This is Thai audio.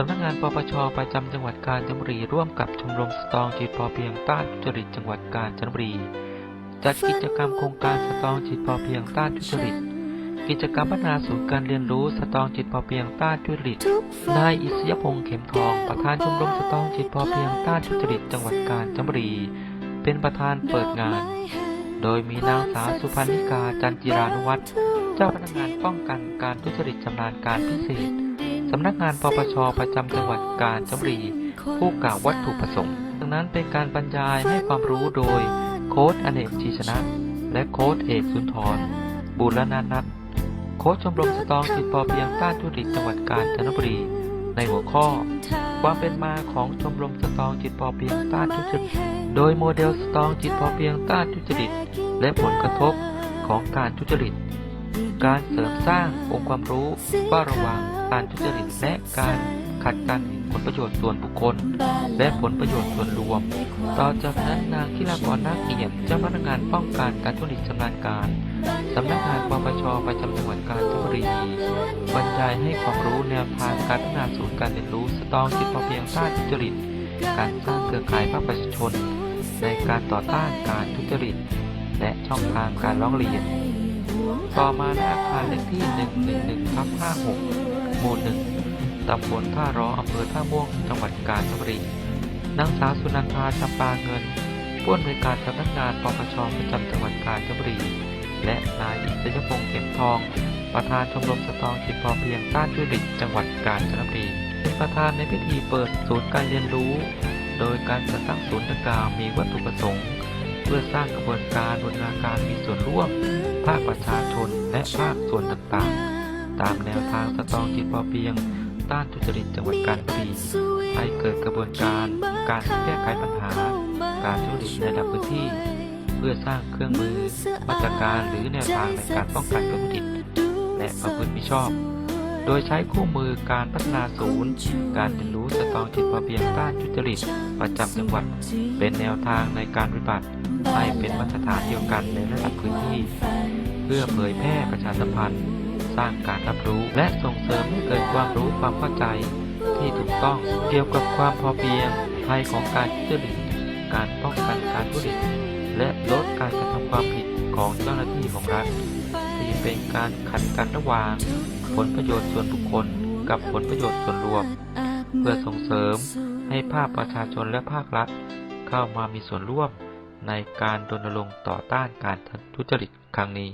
สำนักงานปปชประจำจังหวัดกาญจนบุรีร่วมกับชมรมสตองจิตพอเพียงต้านทุจริตจังหวัดกาญจนบุรีจัดกิจกรรมโครงการสตองจิตพอเพียงต้านทุจริต กิจกรรมพัฒนาศูนย์การเรียนรู้สตองจิตพอเพียงต้านทุจริต นายอิสยพงษ์เข็มทองประธานชมรมสตองจิตพอเพียงต้านทุจริตจังหวัดกาญจนบุรี เป็นประธานเปิดงาน โดยมีนางสาวสุพันนิกาจันจิรานุวัฒน์เจ้าพนักงานป้องกันการทุจริตชำนาญการพิเศษ สำนักงานปปชประจำจังหวัดกาญจนบุรี ผู้กล่าววัตถุประสงค์ดังนั้นเป็นการบรรยายให้ความรู้โดย โค้ดอเนกชีชนะ และโค้ดเอกสุนทร บุรณนัทโค้ชชมรมสตองจิตพอเพียงต้านทุจริตจังหวัดกาญจนบุรี ในหัวข้อ ความเป็นมาของชมรมสตองจิตพอเพียงต้านทุจริต โดยโมเดลสตองจิตพอเพียงต้านทุจริต และผลกระทบของการทุจริต การเสริมสร้างองค์ความรู้เฝ้าระวังการทุจริตและการขัดกันผลประโยชน์ส่วนบุคคล และผลประโยชน์ส่วนรวม ต่อจากนั้นนางคิลากรนาคเอี่ยมเจ้าพนักงานป้องกันการทุจริตชำนาญการสำนักงานปปชประจำจังหวัดกาญจนบุรีบรรยายให้ความรู้แนวทางการพัฒนาศูนย์การเรียนรู้สตองจิตพอเพียงต้านทุจริต การสร้างเครือข่ายภาคประชาชน ในการต่อต้านการทุจริต และช่องทางการร้องเรียน ต่อมาในอาคารเลขที่ 111ทับ56 หมู่ 1 ตำบลท่าร้ออำเภอท่าม่วง จังหวัดกาญจนบุรี นางสาวสุนันทาจำปาเงินผู้อำนวยการสำนักงานปปชประจำจังหวัดกาญจนบุรี และนายอิสยพงษ์เข็มทอง ประธานชมรมสตองจิตพอเพียงต้านทุจริตจังหวัดกาญจนบุรี เป็นประธานในพิธีเปิดศูนย์การเรียนรู้ โดยการจัดตั้งศูนย์ดังกล่าวมีวัตถุประสงค์ เพื่อสร้างกระบวนการบูรณาการมีส่วนร่วม ภาคประชาชนและภาคส่วนต่างๆ ตามแนวทางสตองจิตพอเพียง ต้านทุจริตจังหวัดกาญจนบุรีให้เกิดกระบวนการการแก้ไขปัญหา การทุจริตในระดับพื้นที่ เพื่อสร้างเครื่องมือ มาตรการหรือแนวทางในการป้องกันการทุจริตและประพฤติมิชอบ โดยใช้คู่มือการพัฒนาศูนย์ การเรียนรู้สตองจิตพอเพียงต้านทุจริตประจำจังหวัด เป็นแนวทางในการปฏิบัติ ให้เป็นมาตรฐานเดียวกันในระดับพื้นที่ เพื่อเผยแพร่ประชาสัมพันธ์ สร้างการรับรู้ และส่งเสริมให้เกิดความรู้ความเข้าใจ ที่ถูกต้องเกี่ยวกับความพอเพียงภัยของการทุจริตการป้องกันการทุจริตและลดการกระทำความผิดของเจ้าหน้าที่ของรัฐที่เป็นการขัดกันระหว่าง ผลประโยชน์ส่วนบุคคล กับผลประโยชน์ส่วนรวม เพื่อส่งเสริมให้ภาคประชาชนและภาครัฐ เข้ามามีส่วนร่วม ในการรณรงค์ต่อต้านการทุจริตครั้งนี้